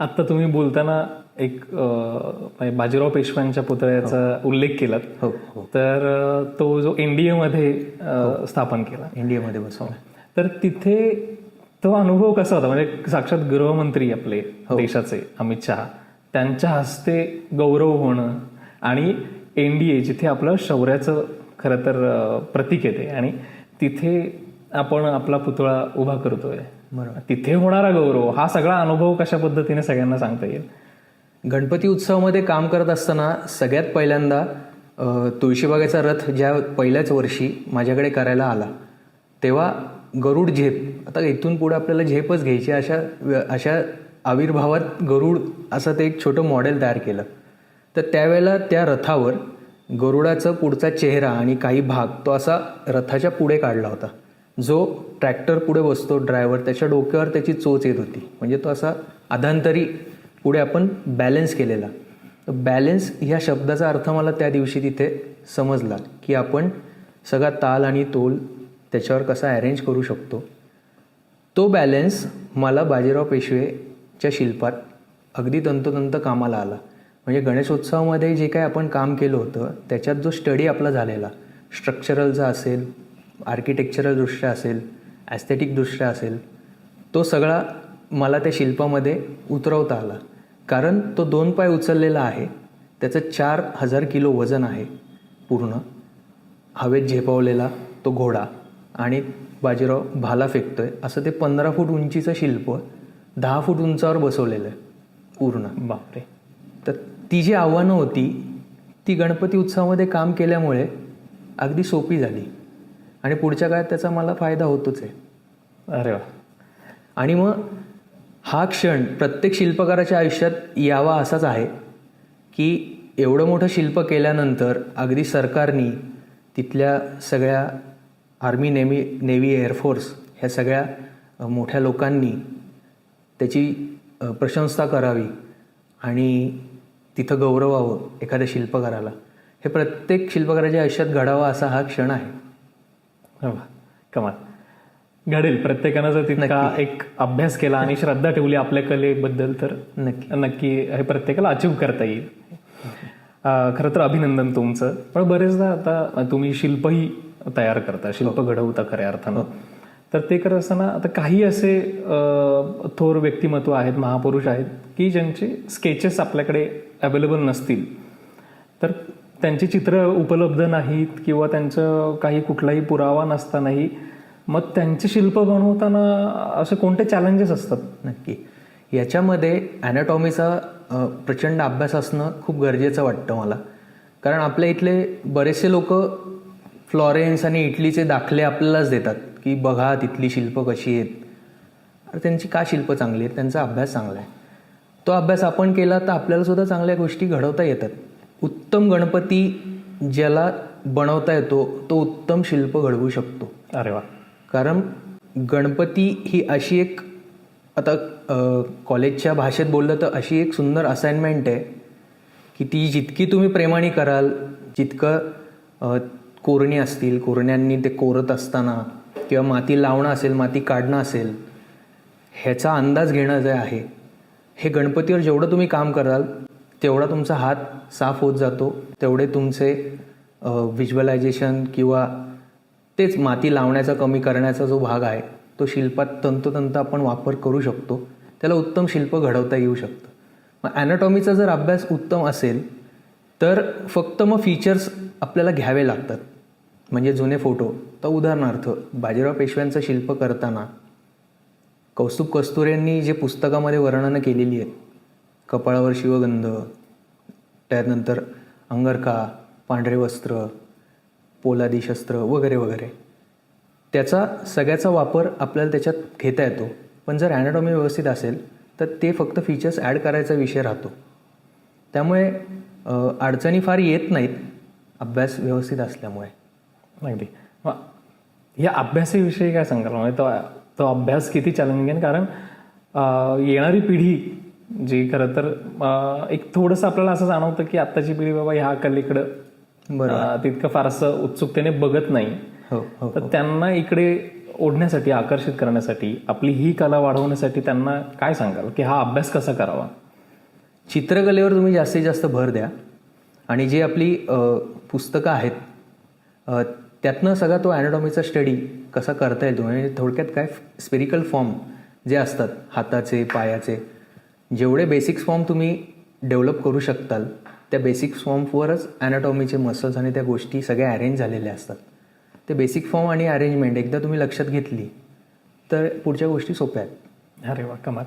आता तुम्ही बोलताना एक म्हणजे बाजीराव पेशव्यांच्या पुतळ्याचा उल्लेख केलात. हो हो. तर तो जो एनडीए मध्ये अं, स्थापन केला. इंडियामध्ये बसवलं. तर तिथे तो अनुभव कसा होता? म्हणजे साक्षात गृहमंत्री आपले देशाचे अमित शहा त्यांच्या हस्ते गौरव होणं आणि एनडीए जिथे आपलं शौर्याचं खरं तर प्रतीक येते आणि तिथे आपण आपला पुतळा उभा करतोय. बरोबर. तिथे होणारा गौरव हा सगळा अनुभव कशा पद्धतीने सगळ्यांना सांगता येईल? गणपती उत्सवामध्ये काम करत असताना सगळ्यात पहिल्यांदा तुळशीबागेचा रथ ज्या पहिल्याच वर्षी माझ्याकडे करायला आला तेव्हा गरुड झेप आता इथून पुढे आपल्याला झेपच घ्यायची अशा अशा आविर्भावात गरुड असं ते एक छोटं मॉडेल तयार केलं. तर त्यावेळेला त्या रथावर गरुडाचा पुढचा चेहरा आणि काही भाग तो असा रथाच्या पुढे काढला होता. जो ट्रॅक्टर पुढे बसतो ड्रायव्हर त्याच्या डोक्यावर त्याची चोच येत होती. म्हणजे तो असा अधांतरी पुढे आपण बॅलन्स केलेला. तर बॅलेन्स ह्या शब्दाचा अर्थ मला त्या दिवशी तिथे समजला की आपण सगळा ताल आणि तोल त्याच्यावर कसा अरेंज करू शकतो. तो बॅलन्स मला बाजीराव पेशवेच्या शिल्पात अगदी तंतोतंत कामाला आला. म्हणजे गणेशोत्सवामध्ये जे काय आपण काम केलं होतं त्याच्यात जो स्टडी आपला झालेला स्ट्रक्चरलचा असेल आर्किटेक्चरल दृष्ट्या असेल ॲस्थेटिक दृष्ट्या असेल तो सगळा मला त्या शिल्पामध्ये उतरवता आला. कारण तो दोन पाय उचललेला आहे त्याचं चार हजार किलो वजन आहे पूर्ण. हवेत झेपावलेला तो घोडा आणि बाजीराव भाला फेकतोय असं ते पंधरा फूट उंचीचं शिल्प दहा फूट उंचावर बसवलेलं आहे पूर्ण. बापरे. तर ती जी आव्हानं होती ती गणपती उत्सवामध्ये काम केल्यामुळे अगदी सोपी झाली. आणि पुढच्या काळात त्याचा मला फायदा होतोच आहे. अरे वा. आणि मग हा क्षण प्रत्येक शिल्पकाराच्या आयुष्यात यावा असाच आहे की एवढं मोठं शिल्प केल्यानंतर अगदी सरकारनी तिथल्या सगळ्या आर्मी नेव्ही नेव्ही एअरफोर्स ह्या सगळ्या मोठ्या लोकांनी त्याची प्रशंसा करावी आणि तिथं गौरवावं एखाद्या शिल्पकाराला. हे प्रत्येक शिल्पकाराच्या आयुष्यात घडावा असा हा क्षण आहे. कमाल. घडेल. प्रत्येकानं जर तितका एक अभ्यास केला आणि श्रद्धा ठेवली आपल्या कलेबद्दल तर नक्की. नक्की हे प्रत्येकाला अचीव करता येईल. खरं तर अभिनंदन तुमचं. पण बरेचदा आता तुम्ही शिल्पही तयार करता शिल्प घडवता खऱ्या अर्थानं. तर ते करत असताना आता काही असे थोर व्यक्तिमत्व आहेत महापुरुष आहेत की ज्यांचे स्केचेस आपल्याकडे अवेलेबल नसतील. तर त्यांची चित्र उपलब्ध नाहीत किंवा त्यांचं काही कुठलाही पुरावा नसतानाही मग त्यांचे शिल्प बनवताना असे कोणते चॅलेंजेस असतात? नक्की. याच्यामध्ये ॲनाटॉमीचा प्रचंड अभ्यास असणं खूप गरजेचं वाटतं मला. कारण आपल्या इथले बरेचसे लोक फ्लॉरेन्स आणि इटलीचे दाखले आपल्यालाच देतात की बघा तिथली शिल्प कशी आहेत. अरे त्यांची का शिल्प चांगली आहेत? त्यांचा अभ्यास चांगला आहे. तो अभ्यास आपण केला तर आपल्याला सुद्धा चांगल्या गोष्टी घडवता येतात. उत्तम गणपती ज्याला बनवता येतो तो उत्तम शिल्प घडवू शकतो. अरे वा. कारण गणपती ही अशी एक आता कॉलेजच्या भाषेत बोललं तर अशी एक सुंदर असाइनमेंट आहे की ती जितकी तुम्ही प्रेमाने कराल जितकं कोरणी असतील कोरण्यांनी ते कोरत असताना किंवा माती लावणं असेल माती काढणं असेल ह्याचा अंदाज घेणं जे आहे हे गणपतीवर जेवढं तुम्ही काम कराल तेवढा तुमचा हात साफ होत जातो. तेवढे तुमचे व्हिज्युअलायझेशन किंवा तेच माती लावण्याचा कमी करण्याचा जो भाग आहे तो शिल्पात तंतोतंत आपण वापर करू शकतो. त्याला उत्तम शिल्प घडवता येऊ शकतं. मग ॲनाटॉमीचा जर अभ्यास उत्तम असेल तर फक्त मग फीचर्स आपल्याला घ्यावे लागतात. म्हणजे जुने फोटो तर उदाहरणार्थ बाजीराव पेशव्यांचं शिल्प करताना कौस्तुभ कस्तुरेंनी जे पुस्तकामध्ये वर्णनं केलेली आहेत कपाळावर शिवगंध त्यानंतर अंगरखा पांढरे वस्त्र पोलादी शस्त्र वगैरे वगैरे. त्याचा सगळ्याचा वापर आपल्याला त्याच्यात घेता येतो. पण जर ॲनाटॉमी व्यवस्थित असेल तर ते फक्त फीचर्स ॲड करायचा विषय राहतो. त्यामुळे अडचणी फार येत नाहीत अभ्यास व्यवस्थित असल्यामुळे. अगदी. या अभ्यासाविषयी काय सांगाल? म्हणजे तो तो अभ्यास किती चॅलेंजिंग आहे? कारण येणारी पिढी जी खरं तर एक थोडंसं आपल्याला असं जाणवतं की आत्ताची पिढी बाबा ह्या कलेकडं अं, तितकं फारसं उत्सुकतेने बघत नाही. हो हो तर त्यांना इकडे ओढण्यासाठी आकर्षित करण्यासाठी आपली ही कला वाढवण्यासाठी त्यांना काय सांगाल? की हा अभ्यास कसा करावा? चित्रकलेवर तुम्ही जास्तीत जास्त भर द्या. आणि जी आपली पुस्तकं आहेत त्यातनं सगळा तो ॲनाटॉमीचा स्टडी कसा करता येतो म्हणजे थोडक्यात काय स्पेरिकल फॉर्म जे असतात हाताचे पायाचे जेवढे बेसिक्स फॉर्म तुम्ही डेव्हलप करू शकताल त्या बेसिक फॉर्मवरच ॲनाटॉमीचे मसल्स आणि त्या गोष्टी सगळ्या अरेंज झालेल्या असतात. ते बेसिक फॉर्म आणि अरेंजमेंट एकदा तुम्ही लक्षात घेतली तर पुढच्या गोष्टी सोप्या आहेत. अरे वा कमाल.